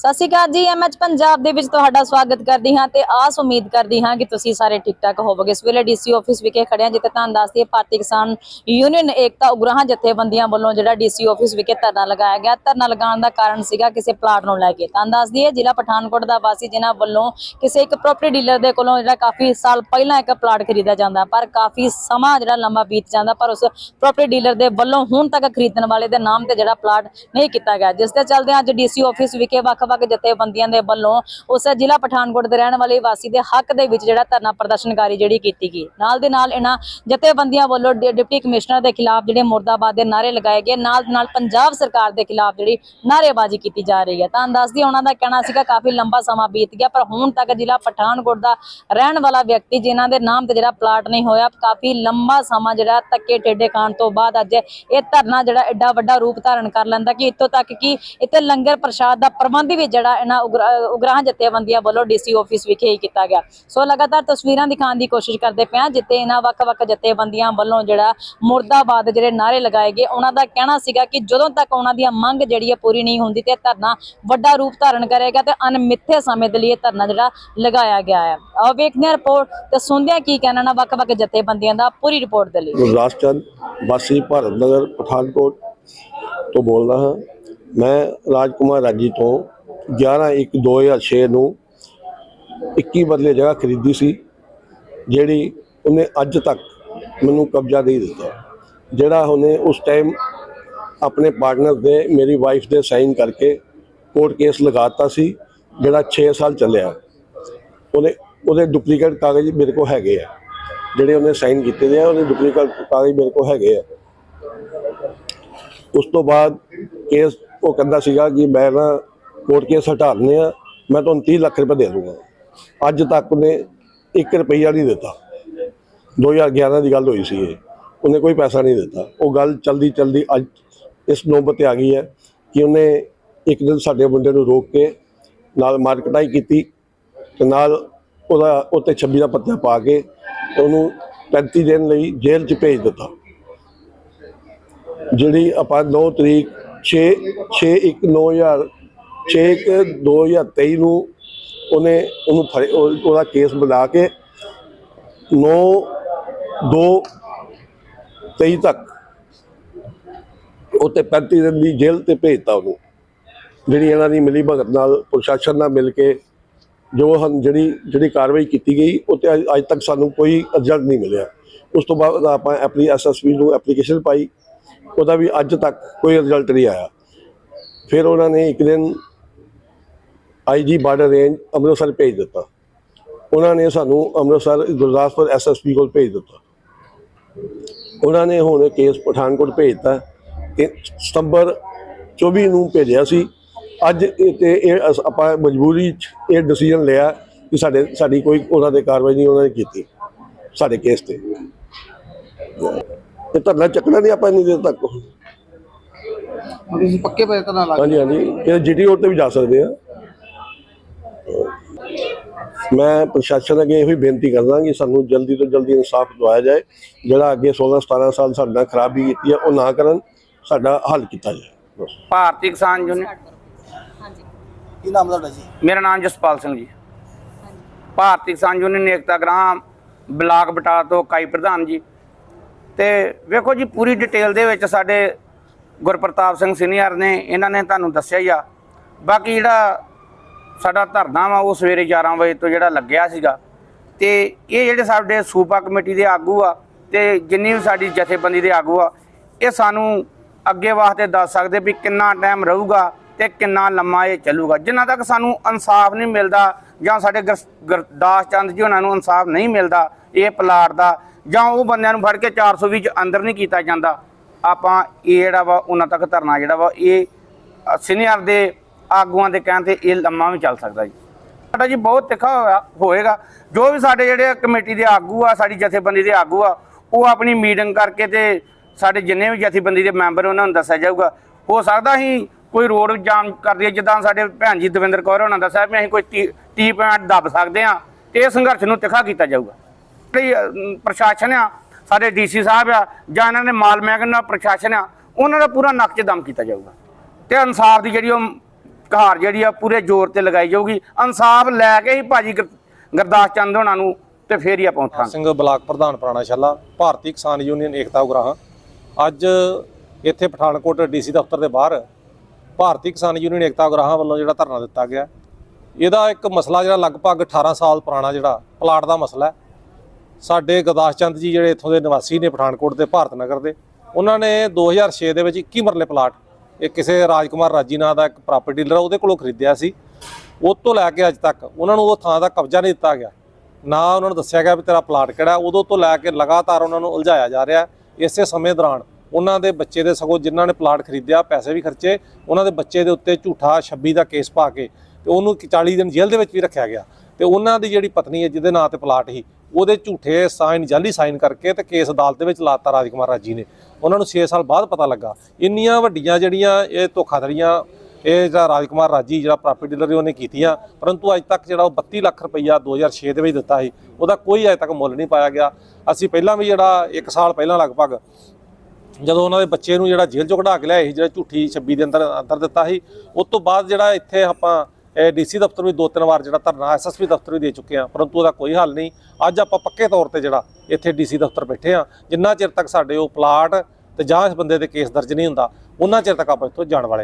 ਸਤਿ ਸ਼੍ਰੀ ਅਕਾਲ ਜੀ ਐਮਐਚ ਪੰਜਾਬ ਦੇ ਵਿੱਚ ਤੁਹਾਡਾ ਸਵਾਗਤ ਕਰਦੀ ਹਾਂ ਤੇ ਆਸ ਉਮੀਦ ਕਰਦੀ ਹਾਂ ਕਿ ਤੁਸੀਂ ਸਾਰੇ ਠੀਕ ਠਾਕ ਹੋਵੋਗੇ। ਇਸ ਵੇਲੇ ਡੀਸੀ ਆਫਿਸ ਵਿਖੇ ਖੜੇ ਹਾਂ, ਜਿੱਥੇ ਤੁਹਾਨੂੰ ਦੱਸਦੀ ਹੈ ਭਾਰਤੀ ਕਿਸਾਨ ਯੂਨੀਅਨ ਏਕਤਾ ਉਗਰਾਹਾਂ ਜਥੇਬੰਦੀਆਂ ਵੱਲੋਂ ਜਿਹੜਾ ਡੀਸੀ ਆਫਿਸ ਵਿਖੇ ਧਰਨਾ ਲਗਾਇਆ ਗਿਆ। ਧਰਨਾ ਲਗਾਉਣ ਦਾ ਕਾਰਨ ਸੀਗਾ ਕਿਸੇ ਪਲਾਟ ਨੂੰ ਲੈ ਕੇ। ਤੁਹਾਨੂੰ ਦੱਸਦੀ ਹੈ ਜ਼ਿਲ੍ਹਾ ਪਠਾਨਕੋਟ ਦਾ ਵਾਸੀ ਜਿਨ੍ਹਾਂ ਵੱਲੋਂ ਕਿਸੇ ਇੱਕ ਪ੍ਰਾਪਰਟੀ ਡੀਲਰ ਦੇ ਕੋਲੋਂ ਜਿਹੜਾ ਕਾਫੀ ਸਾਲ ਪਹਿਲਾਂ ਇੱਕ ਪਲਾਟ ਖਰੀਦਿਆ ਜਾਂਦਾ, ਪਰ ਕਾਫੀ ਸਮਾਂ ਜਿਹੜਾ ਲੰਬਾ ਬੀਤ ਜਾਂਦਾ, ਪਰ ਉਸ ਪ੍ਰਾਪਰਟੀ ਡੀਲਰ ਦੇ ਵੱਲੋਂ ਹੁਣ ਤੱਕ ਖਰੀਦਣ ਵਾਲੇ ਦੇ ਨਾਮ ਤੇ ਜਿਹੜਾ ਪਲਾਟ ਨਹੀਂ ਕੀਤਾ ਗਿਆ। ਜਿਸ ਦੇ ਚੱਲਦੇ ਅੱਜ ਡੀਸੀ ਆਫਿਸ ਵਿਖੇ ਵੱਖ ਵੱਖ-ਵੱਖ ਜਥੇਬੰਦੀਆਂ ਦੇ ਵੱਲੋਂ ਉਸ ਜ਼ਿਲ੍ਹਾ ਪਠਾਨਕੋਟ ਦੇ ਰਹਿਣ ਵਾਲੇ ਵਾਸੀ ਦੇ ਹੱਕ ਦੇ ਵਿੱਚ ਜਿਹੜਾ ਧਰਨਾ ਪ੍ਰਦਰਸ਼ਨਕਾਰੀ ਜਿਹੜੀ ਕੀਤੀ ਗਈ। ਨਾਲ ਦੇ ਨਾਲ ਇਹਨਾਂ ਜਥੇਬੰਦੀਆਂ ਵੱਲੋਂ ਡਿਪਟੀ ਕਮਿਸ਼ਨਰ ਦੇ ਖਿਲਾਫ ਜਿਹੜੇ ਮੁਰਦਾਬਾਦ ਦੇ ਨਾਰੇ ਲਗਾਏ ਗਏ, ਨਾਲ ਨਾਲ ਪੰਜਾਬ ਸਰਕਾਰ ਦੇ ਖਿਲਾਫ ਜਿਹੜੀ ਨਾਰੇਬਾਜ਼ੀ ਕੀਤੀ ਜਾ ਰਹੀ ਹੈ। ਤਾਂ ਦੱਸਦੀ ਉਹਨਾਂ ਦਾ ਕਹਿਣਾ ਸੀਗਾ ਕਾਫੀ ਲੰਬਾ ਸਮਾਂ ਬੀਤ ਗਿਆ, ਪਰ ਹੁਣ ਤੱਕ ਜ਼ਿਲ੍ਹਾ ਪਠਾਨਕੋਟ ਦਾ ਰਹਿਣ ਵਾਲਾ ਵਿਅਕਤੀ ਜਿਨ੍ਹਾਂ ਦੇ ਨਾਮ ਤੇ ਜਿਹੜਾ ਪਲਾਟ ਨਹੀਂ ਹੋਇਆ, ਕਾਫੀ ਲੰਬਾ ਸਮਾਂ ਜਿਹੜਾ ਧੱਕੇ ਟੇਡੇ ਖਾਣ ਤੋਂ ਬਾਅਦ ਅੱਜ ਇਹ ਧਰਨਾ ਜਿਹੜਾ ਐਡਾ ਵੱਡਾ ਰੂਪ ਧਾਰਨ ਕਰ ਲੈਂਦਾ ਕਿ ਇੱਥੋਂ ਤੱਕ ਕਿ ਇੱਥੇ ਲੰਗਰ ਪ੍ਰਸ਼ਾਦ ਦਾ ਪ੍ਰਬੰਧ ਵੀ ਜਿਹੜਾ ਇਹਨਾਂ ਉਗਰਾ- ਜਥੇਬੰਦੀਆਂ ਵੱਲੋਂ ਡੀਸੀ ਆਫਿਸ ਵਿਖੇ ਹੀ ਕੀਤਾ ਗਿਆ। ਸੋ ਲਗਾਤਾਰ ਤਸਵੀਰਾਂ ਦਿਖਾਉਣ ਦੀ ਕੋਸ਼ਿਸ਼ ਕਰਦੇ ਪਿਆ ਜਿੱਥੇ ਇਹਨਾਂ ਵੱਖ-ਵੱਖ ਜਥੇਬੰਦੀਆਂ ਵੱਲੋਂ ਜਿਹੜਾ ਮੁਰਦਾਬਾਦ ਜਿਹੜੇ ਨਾਰੇ ਲਗਾਏ ਗਏ, ਉਹਨਾਂ ਦਾ ਕਹਿਣਾ ਸੀਗਾ ਕਿ ਜਦੋਂ ਤੱਕ ਉਹਨਾਂ ਦੀਆਂ ਮੰਗ ਜਿਹੜੀ ਹੈ ਪੂਰੀ ਨਹੀਂ ਹੁੰਦੀ ਤੇ ਧਰਨਾ ਵੱਡਾ ਰੂਪ ਧਾਰਨ ਕਰੇਗਾ ਤੇ ਅਨਮਿੱਥੇ ਸਮੇਂ ਦੇ ਲਈ ਧਰਨਾ ਜਿਹੜਾ ਲਗਾਇਆ ਗਿਆ ਹੈ। ਆਓ ਵੇਖਦੇ ਹਾਂ ਰਿਪੋਰਟ ਤੇ ਸੁਣਦੇ ਹਾਂ ਕੀ ਕਹਿਣਾ ਨਾ ਵੱਖ-ਵੱਖ ਜਥੇਬੰਦੀਆਂ ਦਾ ਪੂਰੀ ਰਿਪੋਰਟ ਦੇ ਲਈ। ਗੁਰਦਾਸ ਚੰਦ, ਵਾਸੀ ਭਾਰਤ ਨਗਰ, ਪਠਾਨਕੋਟ ਤੋਂ ਬੋਲਦਾ ਹਾਂ। ਮੈਂ ਰਾਜਕੁਮਾਰ ਰਾਜੀ ਤੋਂ 11/1/2006 ਨੂੰ 21 ਬਦਲੇ ਜਗ੍ਹਾ ਖਰੀਦੀ ਸੀ, ਜਿਹੜੀ ਉਹਨੇ ਅੱਜ ਤੱਕ ਮੈਨੂੰ ਕਬਜ਼ਾ ਨਹੀਂ ਦਿੱਤਾ। ਜਿਹੜਾ ਉਹਨੇ ਉਸ ਟਾਈਮ ਆਪਣੇ ਪਾਰਟਨਰ ਦੇ, ਮੇਰੀ ਵਾਈਫ ਦੇ ਸਾਈਨ ਕਰਕੇ ਕੋਰਟ ਕੇਸ ਲਗਾਤਾ ਸੀ, ਜਿਹੜਾ 6 ਸਾਲ ਚੱਲਿਆ। ਉਹਨੇ, ਉਹਦੇ ਡੁਪਲੀਕੇਟ ਕਾਗਜ਼ ਮੇਰੇ ਕੋਲ ਹੈਗੇ ਆ। ਜਿਹੜੇ ਉਹਨੇ ਸਾਈਨ ਕੀਤੇ ਦੇ ਆ ਉਹਦੇ ਡੁਪਲੀਕੇਟ ਕਾਗਜ਼ ਮੇਰੇ ਕੋਲ ਹੈਗੇ ਆ। ਉਸ ਤੋਂ ਬਾਅਦ ਕੇਸ ਉਹ ਕਹਿੰਦਾ ਸੀਗਾ ਕਿ ਮੈਂ ਨਾ ਕੋਰਟ ਕੇਸ ਹਟਾ ਦਿੰਦੇ ਆ, ਮੈਂ ਤੁਹਾਨੂੰ 30 ਲੱਖ ਰੁਪਏ ਦੇ ਦੂੰਗਾ। ਅੱਜ ਤੱਕ ਉਹਨੇ 1 ਰੁਪਈਆ ਨਹੀਂ ਦਿੱਤਾ। 2011 ਦੀ ਗੱਲ ਹੋਈ ਸੀ ਇਹ। ਉਹਨੇ ਕੋਈ ਪੈਸਾ ਨਹੀਂ ਦਿੱਤਾ। ਉਹ ਗੱਲ ਚਲਦੀ ਚਲਦੀ ਅੱਜ ਇਸ ਨੌਬਤ ਤੇ ਆ ਗਈ ਹੈ ਕਿ ਉਹਨੇ ਇੱਕ ਦਿਨ ਸਾਡੇ ਮੁੰਡੇ ਨੂੰ ਰੋਕ ਕੇ ਨਾਲ ਮਾਰਕਟਾਈ ਕੀਤੀ ਤੇ ਨਾਲ ਉਹਦਾ ਉੱਤੇ 26 ਦਾ ਪੱਤਾ ਪਾ ਕੇ ਉਹਨੂੰ 35 ਦਿਨ ਲਈ ਜੇਲ੍ਹ 'ਚ ਭੇਜ ਦਿੱਤਾ। ਜਿਹੜੀ ਆਪਾਂ 9 ਤਰੀਕ 6 6 1 9000 6 1 2023 ਨੂੰ ਉਹਨੇ ਉਹਨੂੰ ਫੜੇ- ਉਹਦਾ ਕੇਸ ਬਣਾ ਕੇ 9 2 23 ਤੱਕ ਉੱਤੇ 35 ਦਿਨ ਦੀ ਜੇਲ੍ਹ ਤੇ ਭੇਜਤਾ ਉਹਨੂੰ। ਜਿਹੜੀ ਇਹਨਾਂ ਦੀ ਮਿਲੀ ਭਗਤ ਨਾਲ ਪ੍ਰਸ਼ਾਸਨ ਨਾਲ ਮਿਲ ਕੇ ਜੋ ਹਨ ਜਿਹੜੀ ਜਿਹੜੀ ਕਾਰਵਾਈ ਕੀਤੀ ਗਈ, ਉਹ ਤੇ ਅੱਜ ਅੱਜ ਤੱਕ ਸਾਨੂੰ ਕੋਈ ਰਿਜ਼ਲਟ ਨਹੀਂ ਮਿਲਿਆ। ਉਸ ਤੋਂ ਬਾਅਦ ਆਪਾਂ ਆਪਣੀ ਐਸਐਸਪੀ ਨੂੰ ਐਪਲੀਕੇਸ਼ਨ ਪਾਈ। ਉਹਦਾ ਵੀ ਅੱਜ ਤੱਕ ਕੋਈ ਰਿਜ਼ਲਟ ਨਹੀਂ ਆਇਆ। ਫਿਰ ਉਹਨਾਂ ਨੇ ਇੱਕ ਦਿਨ ਆਈਜੀ ਬਾਰਡਰ ਰੇਂਜ ਅੰਮ੍ਰਿਤਸਰ ਭੇਜ ਦਿੱਤਾ। ਉਹਨਾਂ ਨੇ ਸਾਨੂੰ ਅੰਮ੍ਰਿਤਸਰ ਗੁਰਦਾਸਪੁਰ ਐਸਐਸਪੀ ਕੋਲ ਭੇਜ ਦਿੱਤਾ। ਉਹਨਾਂ ਨੇ ਹੁਣ ਕੇਸ ਪਠਾਨਕੋਟ ਭੇਜਤਾ ਕਿ ਸਤੰਬਰ 24 ਨੂੰ ਭੇਜਿਆ ਸੀ। ਅੱਜ ਤੇ ਇਹ ਆਪਾਂ ਮਜਬੂਰੀ 'ਚ ਇਹ ਡਿਸੀਜਨ ਲਿਆ ਕਿ ਸਾਡੇ ਸਾਡੀ ਕੋਈ ਉਹਨਾਂ ਦੇ ਕਾਰਵਾਈ ਨਹੀਂ ਉਹਨਾਂ ਨੇ ਕੀਤੀ ਸਾਡੇ ਕੇਸ ਤੇ। ਇਹ ਧਰਨਾ ਚੱਕਣਾ ਨਹੀਂ ਆਪਾਂ ਇੰਨੀ ਦੇਰ ਤੱਕ। ਤੁਸੀਂ ਪੱਕੇ ਪਏ ਤਾਂ ਨਾ ਲੱਗ ਹਾਂਜੀ ਹਾਂਜੀ। ਇਹ ਜੀਟੀ ਰੋਡ ਤੇ ਵੀ ਜਾ ਸਕਦੇ ਆ। ਮੈਂ ਪ੍ਰਸ਼ਾਸਨ ਅੱਗੇ ਇਹੋ ਹੀ ਬੇਨਤੀ ਕਰਦਾ ਕਿ ਸਾਨੂੰ ਜਲਦੀ ਤੋਂ ਜਲਦੀ ਇਨਸਾਫ ਦਿਵਾਇਆ ਜਾਏ ਜਿਹੜਾ ਅੱਗੇ 16 17 ਸਾਲ ਸਾਡੇ ਖਰਾਬੀ ਕੀਤੀ ਹੈ ਉਹ ਨਾ ਕਰਨ ਸਾਡਾ ਹੱਲ ਕੀਤਾ ਜਾਏ। ਬਸ। ਭਾਰਤੀ ਕਿਸਾਨ ਯੂਨੀਅਨ। ਕੀ ਨਾਮ ਤੁਹਾਡਾ ਜੀ? ਮੇਰਾ ਨਾਮ ਜਸਪਾਲ ਸਿੰਘ ਜੀ। ਭਾਰਤੀ ਕਿਸਾਨ ਯੂਨੀਅਨ ਏਕਤਾ ਗ੍ਰਾਮ ਬਲਾਕ ਬਟਾਲਾ ਤੋਂ ਇਕਾਈ ਪ੍ਰਧਾਨ ਜੀ। ਤੇ ਵੇਖੋ ਜੀ ਪੂਰੀ ਡਿਟੇਲ ਦੇ ਵਿੱਚ ਸਾਡੇ ਗੁਰਪ੍ਰਤਾਪ ਸਿੰਘ ਸੀਨੀਅਰ ਨੇ ਇਹਨਾਂ ਨੇ ਤੁਹਾਨੂੰ ਦੱਸਿਆ ਹੀ ਆ। ਬਾਕੀ ਜਿਹੜਾ ਸਾਡਾ ਧਰਨਾ ਵਾ ਉਹ ਸਵੇਰੇ 11 ਵਜੇ ਤੋਂ ਜਿਹੜਾ ਲੱਗਿਆ ਸੀਗਾ। ਤੇ ਇਹ ਜਿਹੜੇ ਸਾਡੇ ਸੂਬਾ ਕਮੇਟੀ ਦੇ ਆਗੂ ਆ ਤੇ ਜਿੰਨੀ ਵੀ ਸਾਡੀ ਜਥੇਬੰਦੀ ਦੇ ਆਗੂ ਆ, ਇਹ ਸਾਨੂੰ ਅੱਗੇ ਵਾਸਤੇ ਦੱਸ ਸਕਦੇ ਵੀ ਕਿੰਨਾ ਟਾਈਮ ਰਹੂਗਾ ਤੇ ਕਿੰਨਾ ਲੰਮਾ ਇਹ ਚੱਲੂਗਾ। ਜਿੰਨਾ ਤੱਕ ਸਾਨੂੰ ਇਨਸਾਫ ਨਹੀਂ ਮਿਲਦਾ ਜਾਂ ਸਾਡੇ ਗੁਰਦਾਸ ਚੰਦ ਜੀ ਉਹਨਾਂ ਨੂੰ ਇਨਸਾਫ ਨਹੀਂ ਮਿਲਦਾ ਇਹ ਪਲਾਟ ਦਾ, ਜਾਂ ਉਹ ਬੰਦਿਆਂ ਨੂੰ ਫੜ ਕੇ 420 ਚ ਅੰਦਰ ਨਹੀਂ ਕੀਤਾ ਜਾਂਦਾ, ਆਪਾਂ ਇਹ ਜਿਹੜਾ ਵਾ, ਉਹਨਾਂ ਤੱਕ ਧਰਨਾ ਜਿਹੜਾ ਵਾ, ਇਹ ਸੀਨੀਅਰ ਦੇ ਆਗੂਆਂ ਦੇ ਕਹਿਣ ਤੇ ਇਹ ਲੰਮਾ ਵੀ ਚੱਲ ਸਕਦਾ ਜੀ। ਸਾਡਾ ਜੀ ਬਹੁਤ ਤਿੱਖਾ ਹੋਇਆ, ਹੋਏਗਾ। ਜੋ ਵੀ ਸਾਡੇ ਜਿਹੜੇ ਕਮੇਟੀ ਦੇ ਆਗੂ ਆ, ਸਾਡੀ ਜਥੇਬੰਦੀ ਦੇ ਆਗੂ ਆ, ਉਹ ਆਪਣੀ ਮੀਟਿੰਗ ਕਰਕੇ ਤੇ ਸਾਡੇ ਜਿੰਨੇ ਵੀ ਜਥੇਬੰਦੀ ਦੇ ਮੈਂਬਰ ਉਹਨਾਂ ਨੂੰ ਦੱਸਿਆ ਜਾਊਗਾ। ਹੋ ਸਕਦਾ ਅਸੀਂ ਕੋਈ ਰੋਡ ਜਾਮ ਕਰ ਦਈਏ, ਜਿੱਦਾਂ ਸਾਡੇ ਭੈਣ ਜੀ ਦਵਿੰਦਰ ਕੌਰ ਉਹਨਾਂ ਦੱਸਿਆ ਵੀ ਅਸੀਂ ਕੋਈ ਟੀ- ਟੀ ਪੁਆਇੰਟ ਦੱਬ ਸਕਦੇ ਆ ਤੇ ਇਹ ਸੰਘਰਸ਼ ਨੂੰ ਤਿੱਖਾ ਕੀਤਾ ਜਾਊਗਾ। ਜਿਹੜੀ ਪ੍ਰਸ਼ਾਸਨ ਆ, ਸਾਡੇ ਡੀਸੀ ਸਾਹਿਬ ਆ, ਜਾਂ ਇਹਨਾਂ ਨੇ ਮਾਲ ਮਹਿਕਮੇ ਦਾ ਪ੍ਰਸ਼ਾਸਨ ਆ, ਉਹਨਾਂ ਦਾ ਪੂਰਾ ਨੱਕ 'ਚ ਦਮ ਕੀਤਾ ਜਾਊਗਾ। ਤੇ ਇਨਸਾਫ ਦੀ ਜਿਹੜੀ ਉਹ ਕਹਾਰ ਜਿਹੜੀ ਆ ਪੂਰੇ ਜ਼ੋਰ ਤੇ ਲਗਾਈ ਜਾਊਗੀ। ਇਨਸਾਫ ਲੈ ਕੇ ਹੀ ਭਾਜੀ ਗੁਰ- ਚੰਦ ਹੋਣਾ ਨੂੰ ਤੇ ਫੇਰ ਹੀ ਆਪਾਂ ਉੱਠਾਂਗੇ। ਸਿੰਘ ਬਲਾਕ ਪ੍ਰਧਾਨ ਪੁਰਾਣਾ ਛੱਲਾ, ਭਾਰਤੀ ਕਿਸਾਨ ਯੂਨੀਅਨ ਏਕਤਾ ਉਗਰਾਹਾਂ। ਅੱਜ ਇੱਥੇ ਪਠਾਨਕੋਟ ਡੀਸੀ ਦਫ਼ਤਰ ਦੇ ਬਾਹਰ ਭਾਰਤੀ ਕਿਸਾਨ ਯੂਨੀਅਨ ਏਕਤਾ ਉਗਰਾਹਾਂ ਵੱਲੋਂ ਜਿਹੜਾ ਧਰਨਾ ਦਿੱਤਾ ਗਿਆ। ਇਹਦਾ ਇੱਕ ਮਸਲਾ ਜਿਹੜਾ ਲਗਭਗ 18 ਸਾਲ ਪੁਰਾਣਾ ਜਿਹੜਾ ਪਲਾਟ ਦਾ ਮਸਲਾ ਹੈ। ਸਾਡੇ ਗੁਰਦਾਸ ਚੰਦ ਜੀ ਜਿਹੜੇ ਇੱਥੋਂ ਦੇ ਨਿਵਾਸੀ ਨੇ ਪਠਾਨਕੋਟ ਦੇ, ਭਾਰਤ ਨਗਰ ਦੇ, ਉਹਨਾਂ ਨੇ 2006 ਦੇ ਵਿੱਚ 21 ਮਰਲੇ ਪਲਾਟ ਇਹ ਕਿਸੇ ਰਾਜਕੁਮਾਰ ਰਾਜੀ ਨਾਂ ਦਾ ਇੱਕ ਪ੍ਰਾਪਰਟੀ ਡੀਲਰ ਉਹਦੇ ਕੋਲੋਂ ਖਰੀਦਿਆ ਸੀ। ਉਹ ਤੋਂ ਲੈ ਕੇ ਅੱਜ ਤੱਕ ਉਹਨਾਂ ਨੂੰ ਉਹ ਥਾਂ ਦਾ ਕਬਜ਼ਾ ਨਹੀਂ ਦਿੱਤਾ ਗਿਆ। ਨਾ ਉਹਨਾਂ ਨੂੰ ਦੱਸਿਆ ਗਿਆ ਵੀ ਤੇਰਾ ਪਲਾਟ ਕਿਹੜਾ ਹੈ। ਉਦੋਂ ਤੋਂ ਲੈ ਕੇ ਲਗਾਤਾਰ ਉਹਨਾਂ ਨੂੰ ਉਲਝਾਇਆ ਜਾ ਰਿਹਾ ਇਸੇ ਸਮੇਂ ਦੌਰਾਨ। ਉਹਨਾਂ ਦੇ ਬੱਚੇ ਦੇ ਸਗੋਂ ਜਿਨ੍ਹਾਂ ਨੇ ਪਲਾਟ ਖਰੀਦਿਆ, ਪੈਸੇ ਵੀ ਖਰਚੇ, ਉਹਨਾਂ ਦੇ ਬੱਚੇ ਦੇ ਉੱਤੇ ਝੂਠਾ 26 ਦਾ ਕੇਸ ਪਾ ਕੇ ਤੇ ਉਹਨੂੰ 40 ਦਿਨ ਜੇਲ੍ਹ ਦੇ ਵਿੱਚ ਵੀ ਰੱਖਿਆ ਗਿਆ। ਤੇ ਉਹਨਾਂ ਦੀ ਜਿਹੜੀ ਪਤਨੀ ਹੈ, ਜਿਹਦੇ ਨਾਂ ਤੇ ਪਲਾਟ ਸੀ ਉਹਦੇ ਝੂਠੇ ਸਾਈਨ ਜਾਲੀ ਸਾਈਨ ਕਰਕੇ ਤੇ ਕੇਸ ਅਦਾਲਤ ਦੇ ਵਿੱਚ ਲਾਤਾ ਰਾਜਕੁਮਾਰ ਰਾਜੀ ਨੇ। ਉਹਨਾਂ ਨੂੰ 6 ਸਾਲ ਬਾਅਦ ਪਤਾ ਲੱਗਾ। ਇੰਨੀਆਂ ਵੱਡੀਆਂ ਜਿਹੜੀਆਂ ਇਹ ਧੋਖਾਧੜੀਆਂ, ਇਹ ਜਿਹੜਾ ਰਾਜ ਕੁਮਾਰ ਰਾਜੀ, ਜਿਹੜਾ ਪ੍ਰਾਪਰਟੀ ਡੀਲਰ ਉਹਨੇ ਕੀਤੀਆਂ, ਪਰੰਤੂ ਅੱਜ ਤੱਕ ਜਿਹੜਾ ਉਹ 32 ਲੱਖ ਰੁਪਈਆ 2006 ਦੇ ਵਿੱਚ ਦਿੱਤਾ ਸੀ, ਉਹਦਾ ਕੋਈ ਅਜੇ ਤੱਕ ਮੁੱਲ ਨਹੀਂ ਪਾਇਆ ਗਿਆ। ਅਸੀਂ ਪਹਿਲਾਂ ਵੀ ਜਿਹੜਾ 1 ਸਾਲ ਪਹਿਲਾਂ ਲਗਭਗ ਜਦੋਂ ਉਹਨਾਂ ਦੇ ਬੱਚੇ ਨੂੰ ਜਿਹੜਾ ਜੇਲ੍ਹ ਚੋਂ ਕਢਾ ਕੇ ਲਿਆਏ ਸੀ, ਜਿਹੜਾ ਝੂਠੀ 26 ਦੇ ਅੰਦਰ ਅੰਦਰ ਦਿੱਤਾ ਸੀ, ਉਸ ਤੋਂ ਬਾਅਦ ਜਿਹੜਾ ਇੱਥੇ ਆਪਾਂ ਡੀਸੀ ਦਫ਼ਤਰ ਵੀ ਦੋ ਤਿੰਨ ਵਾਰ ਜਿਹੜਾ ਧਰਨਾ ਐਸਐਸਪੀ ਦਫ਼ਤਰ ਵੀ ਦੇ ਚੁੱਕੇ ਆ, ਪਰੰਤੂ ਉਹਦਾ ਕੋਈ ਹੱਲ ਨਹੀਂ। ਅੱਜ ਆਪਾਂ ਪੱਕੇ ਤੌਰ ਤੇ ਜਿਹੜਾ ਇੱਥੇ ਡੀਸੀ ਦਫ਼ਤਰ ਬੈਠੇ ਆ, ਜਿੰਨਾ ਚਿਰ ਤੱਕ ਸਾਡੇ ਉਹ ਪਲਾਟ ਤੇ ਜਾਂ ਇਸ ਬੰਦੇ 'ਤੇ ਕੇਸ ਦਰਜ ਨਹੀਂ ਹੁੰਦਾ, ਉਹਨਾਂ ਚਿਰ ਤੱਕ ਆਪਾਂ ਇੱਥੋਂ ਜਾਣ ਵਾਲੇ